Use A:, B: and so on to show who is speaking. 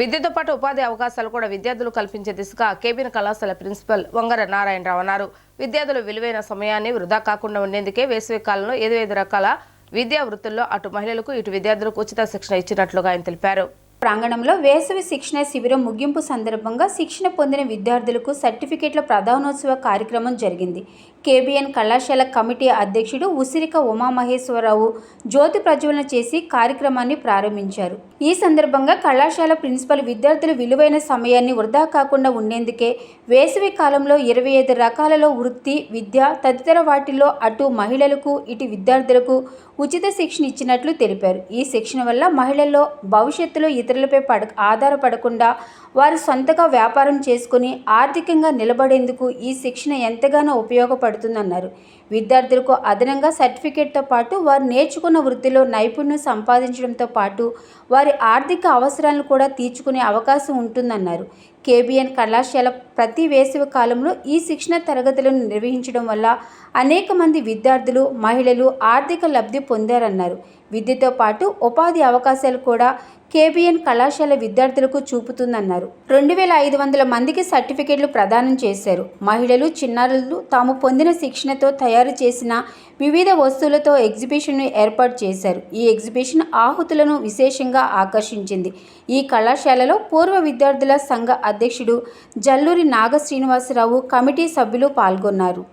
A: విద్యతో పాటు ఉపాధి అవకాశాలు కూడా విద్యార్థులు కల్పించే దిశగా కేబిన్ కళాశాల ప్రిన్సిపల్ వంగర నారాయణరావు అన్నారు. విద్యార్థులు విలువైన సమయాన్ని వృధా కాకుండా ఉండేందుకే వేసవి కాలంలో ఏదో ఐదు రకాల విద్యా వృత్తుల్లో అటు మహిళలకు ఇటు విద్యార్థులకు ఉచిత శిక్షణ ఇచ్చినట్లుగా ఆయన తెలిపారు.
B: ప్రాంగణంలో వేసవి శిక్షణ శిబిరం ముగింపు సందర్భంగా శిక్షణ పొందిన విద్యార్థులకు సర్టిఫికేట్ల ప్రధానోత్సవ కార్యక్రమం జరిగింది. కేబిఎన్ కళాశాల కమిటీ అధ్యక్షుడు ఉసిరిక ఉమామహేశ్వరరావు జ్యోతి ప్రజ్వలన చేసి కార్యక్రమాన్ని ప్రారంభించారు. ఈ సందర్భంగా కళాశాల ప్రిన్సిపల్ విద్యార్థులు విలువైన సమయాన్ని వృధా కాకుండా ఉండేందుకే వేసవి కాలంలో ఇరవై ఐదు రకాలలో వృత్తి విద్య తదితర వాటిల్లో అటు మహిళలకు ఇటు విద్యార్థులకు ఉచిత శిక్షణ ఇచ్చినట్లు తెలిపారు. ఈ శిక్షణ వల్ల మహిళల్లో భవిష్యత్తులో ఇతరులపై పడ ఆధారపడకుండా వారు సొంతగా వ్యాపారం చేసుకుని ఆర్థికంగా నిలబడేందుకు ఈ శిక్షణ ఎంతగానో ఉపయోగపడుతుందన్నారు. విద్యార్థులకు అదనంగా సర్టిఫికేట్తో పాటు వారు నేర్చుకున్న వృత్తిలో నైపుణ్యం సంపాదించడంతో పాటు వారి ఆర్థిక అవసరాలను కూడా తీర్చుకునే అవకాశం ఉంటుందన్నారు. కేబిఎన్ కళాశాల ప్రతి వేసవి కాలంలో ఈ శిక్షణ తరగతులను నిర్వహించడం వల్ల అనేక మంది విద్యార్థులు మహిళలు ఆర్థిక లబ్ధి పొందారన్నారు. విద్యతో పాటు ఉపాధి అవకాశాలు కూడా కేబిఎన్ కళాశాల విద్యార్థులకు చూపుతుందన్నారు. రెండు వేల ఐదు వందల మందికి సర్టిఫికేట్లు ప్రదానం చేశారు. మహిళలు చిన్నారులు తాము పొందిన శిక్షణతో తయారు చేసిన వివిధ వస్తువులతో ఎగ్జిబిషన్ను ఏర్పాటు చేశారు. ఈ ఎగ్జిబిషన్ ఆహుతులను విశేషంగా ఆకర్షించింది. ఈ కళాశాలలో పూర్వ విద్యార్థుల సంఘ అధ్యక్షుడు జల్లూరి నాగ శ్రీనివాసరావు కమిటీ సభ్యులు పాల్గొన్నారు.